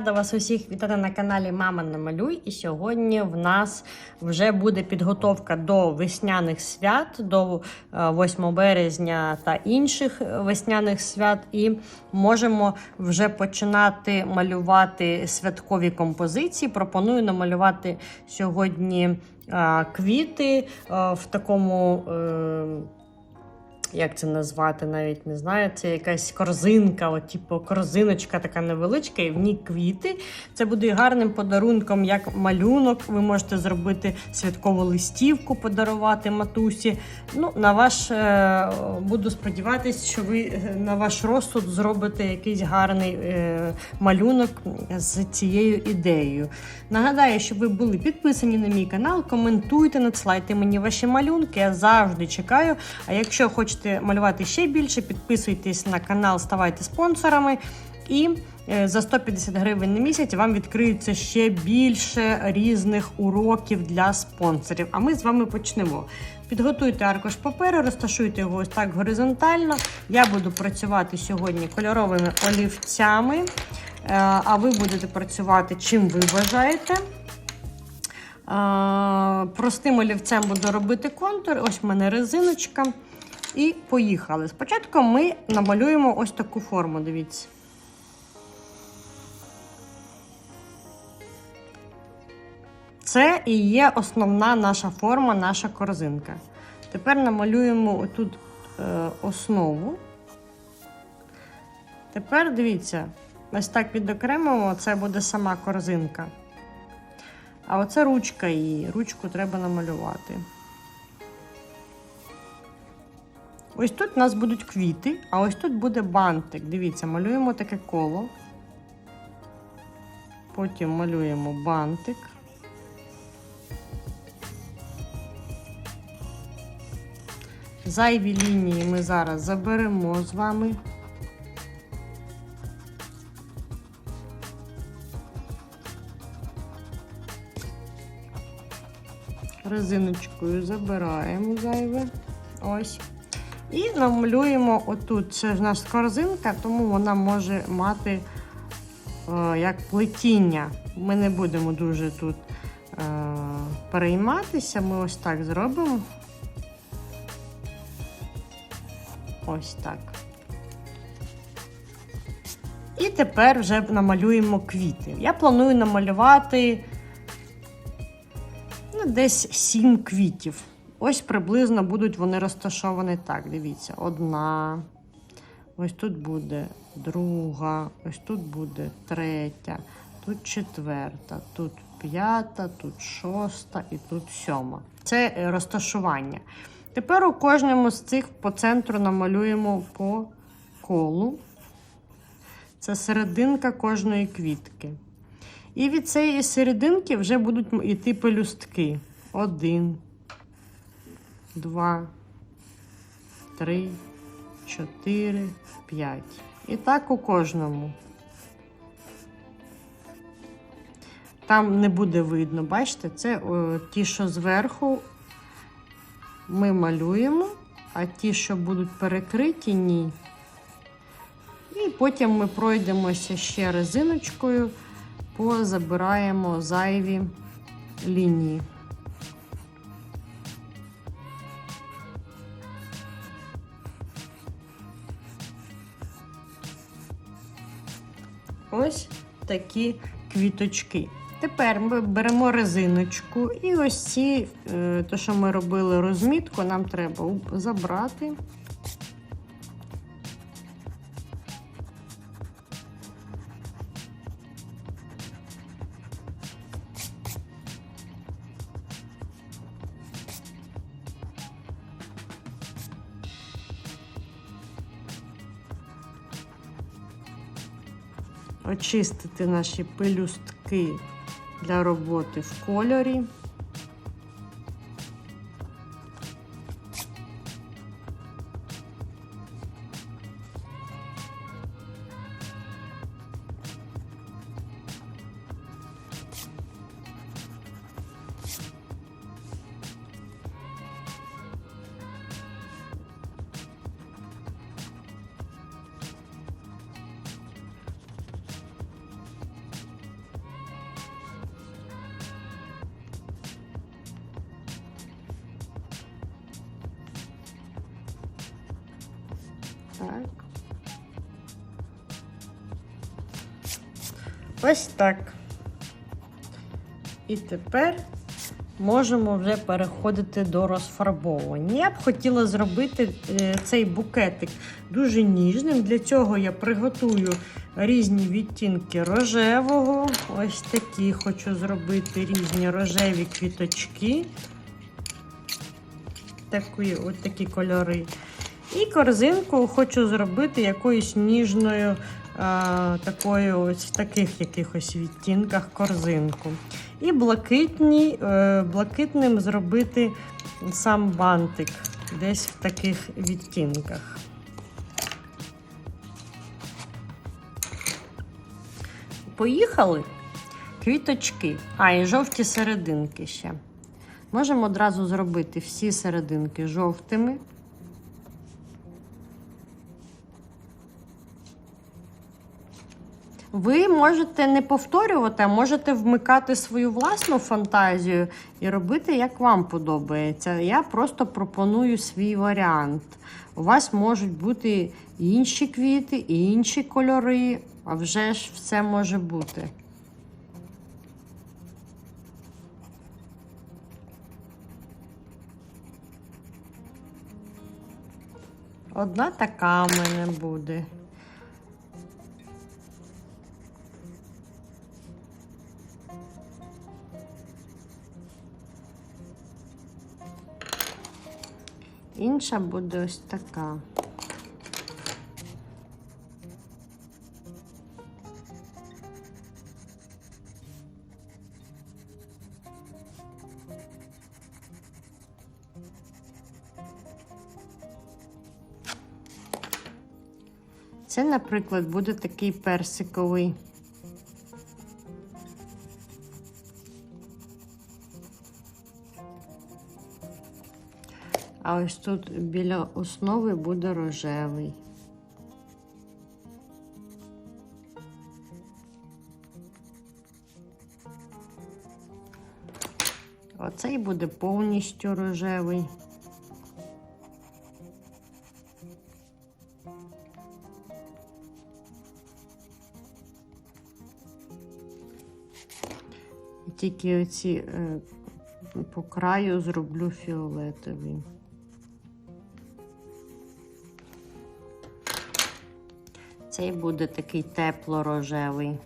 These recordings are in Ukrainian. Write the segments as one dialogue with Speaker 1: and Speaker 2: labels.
Speaker 1: рада вас усіх вітати на каналі Мама Намалюй. І сьогодні в нас вже буде підготовка до весняних свят, до е, 8 березня та інших весняних свят. І можемо вже починати малювати святкові композиції. Пропоную намалювати сьогодні е, квіти е, в такому. Як це назвати, навіть не знаю. Це якась корзинка, от, типу корзиночка така невеличка, і в ній квіти. Це буде гарним подарунком, як малюнок. Ви можете зробити святкову листівку, подарувати матусі. Ну, на ваш е, буду сподіватися, що ви е, на ваш розсуд зробите якийсь гарний е, малюнок з цією ідеєю. Нагадаю, що ви були підписані на мій канал, коментуйте, надсилайте мені ваші малюнки. Я завжди чекаю. А якщо хочете малювати ще більше, підписуйтесь на канал, ставайте спонсорами. І е, за 150 гривень на місяць вам відкриється ще більше різних уроків для спонсорів. А ми з вами почнемо. Підготуйте аркуш паперу, розташуйте його ось так горизонтально. Я буду працювати сьогодні кольоровими олівцями, е, а ви будете працювати чим ви бажаєте. Е, Простим олівцем буду робити контур. Ось в мене резиночка. І поїхали. Спочатку ми намалюємо ось таку форму, дивіться. Це і є основна наша форма, наша корзинка. Тепер намалюємо отут е, основу. Тепер дивіться, ось так відокремимо, це буде сама корзинка. А оце ручка її. Ручку треба намалювати. Ось тут у нас будуть квіти, а ось тут буде бантик. Дивіться, малюємо таке коло. Потім малюємо бантик. Зайві лінії ми зараз заберемо з вами. Резиночкою забираємо зайве. Ось. І намалюємо отут. Це ж наша корзинка, тому вона може мати е, як плетіння. Ми не будемо дуже тут е, перейматися. Ми ось так зробимо. Ось так. І тепер вже намалюємо квіти. Я планую намалювати ну, десь 7 квітів. Ось приблизно будуть вони розташовані так. Дивіться, одна. Ось тут буде друга, ось тут буде третя, тут четверта, тут п'ята, тут шоста і тут сьома. Це розташування. Тепер у кожному з цих по центру намалюємо по колу. Це серединка кожної квітки. І від цієї серединки вже будуть йти пелюстки. Один, два, три, чотири, п'ять. І так у кожному. Там не буде видно, бачите, це о, ті, що зверху ми малюємо, а ті, що будуть перекриті, ні. І потім ми пройдемося ще резиночкою, позабираємо зайві лінії. Ось такі квіточки. Тепер ми беремо резиночку і ось ці, е, те, що ми робили розмітку, нам треба забрати. Очистити наші пелюстки для роботи в кольорі. Так. Ось так. І тепер можемо вже переходити до розфарбовування. Я б хотіла зробити е, цей букетик дуже ніжним. Для цього я приготую різні відтінки рожевого. Ось такі хочу зробити різні рожеві квіточки. Такі, ось такі кольори. І корзинку хочу зробити якоюсь ніжною, а, такою ось в таких якихось відтінках корзинку. І блакитні, е, блакитним зробити сам бантик десь в таких відтінках. Поїхали. Квіточки. А, і жовті серединки ще. Можемо одразу зробити всі серединки жовтими. Ви можете не повторювати, а можете вмикати свою власну фантазію і робити, як вам подобається. Я просто пропоную свій варіант. У вас можуть бути інші квіти, і інші кольори, а вже ж все може бути. Одна така в мене буде. Інша буде ось така. Це, наприклад, буде такий персиковий. А ось тут біля основи буде рожевий. Оцей буде повністю рожевий. Тільки оці е, по краю зроблю фіолетовий. Цей буде такий тепло-рожевий.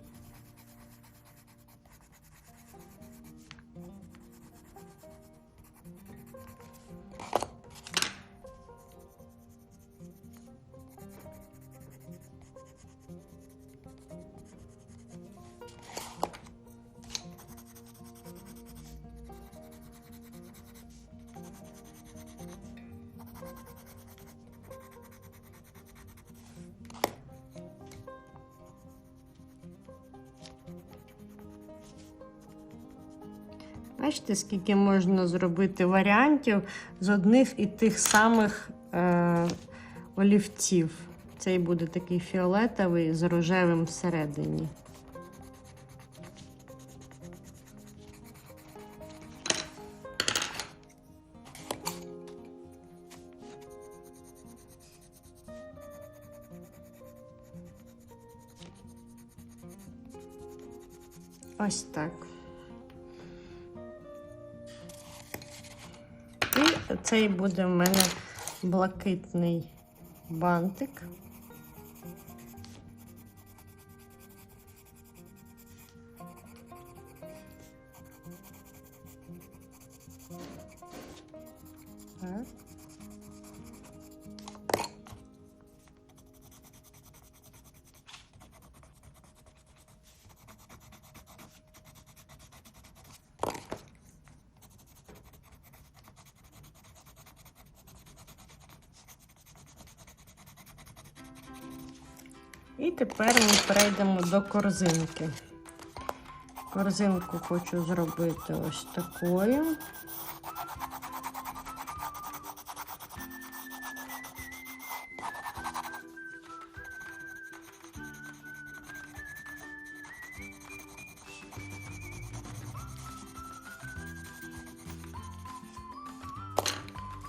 Speaker 1: Бачите, скільки можна зробити варіантів з одних і тих самих е, олівців. Цей буде такий фіолетовий з рожевим всередині. Ось так. Цей буде в мене блакитний бантик. Так. Тепер ми перейдемо до корзинки. Корзинку хочу зробити ось такою.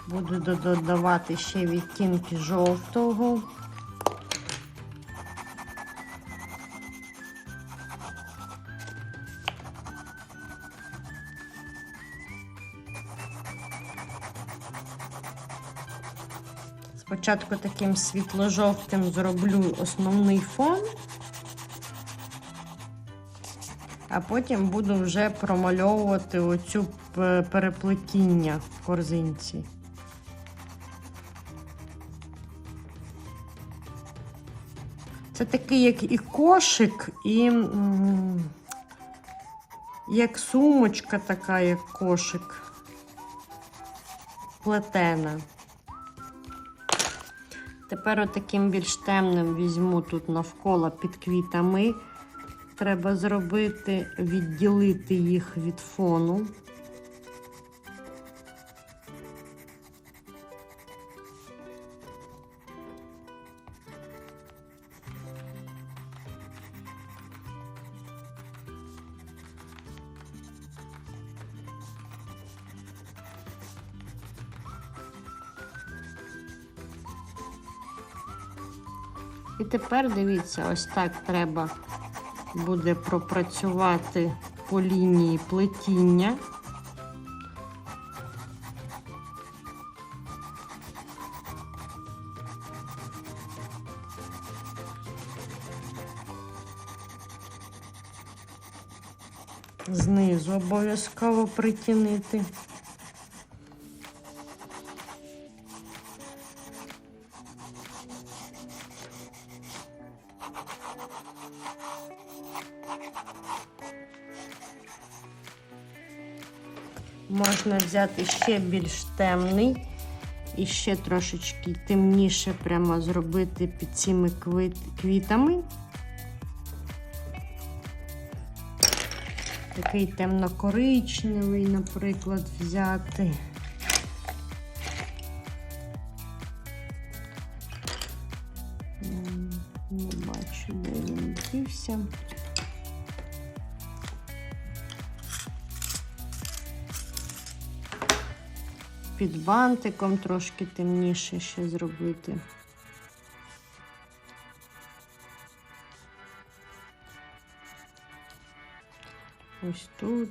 Speaker 1: Буду додавати ще відтінки жовтого. Спочатку таким світло-жовтим зроблю основний фон, а потім буду вже промальовувати оцю переплетіння в корзинці. Це такий, як і кошик, і як сумочка така, як кошик. Плетена. Тепер отаким більш темним візьму тут навколо під квітами. Треба зробити, відділити їх від фону. Тепер дивіться, ось так треба буде пропрацювати по лінії плетіння. Знизу обов'язково притінити. Можна взяти ще більш темний і ще трошечки темніше прямо зробити під цими квітами. Такий темно-коричневий, наприклад, взяти. Не бачу, де дівся. Під бантиком трошки темніше ще зробити. Ось тут.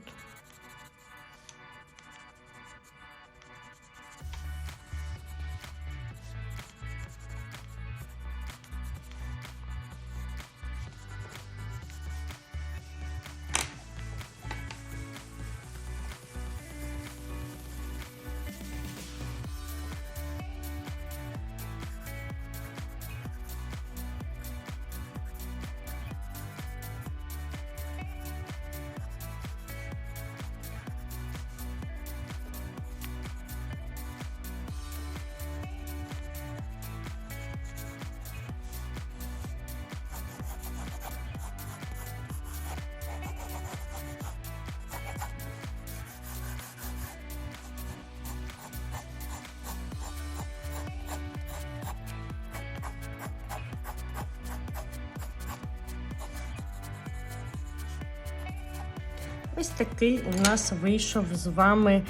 Speaker 1: Ось такий у нас вийшов з вами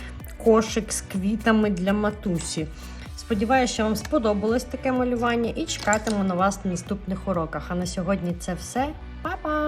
Speaker 1: кошик з квітами для матусі. Сподіваюся, що вам сподобалось таке малювання і чекатиму на вас на наступних уроках. А на сьогодні це все. Па-па!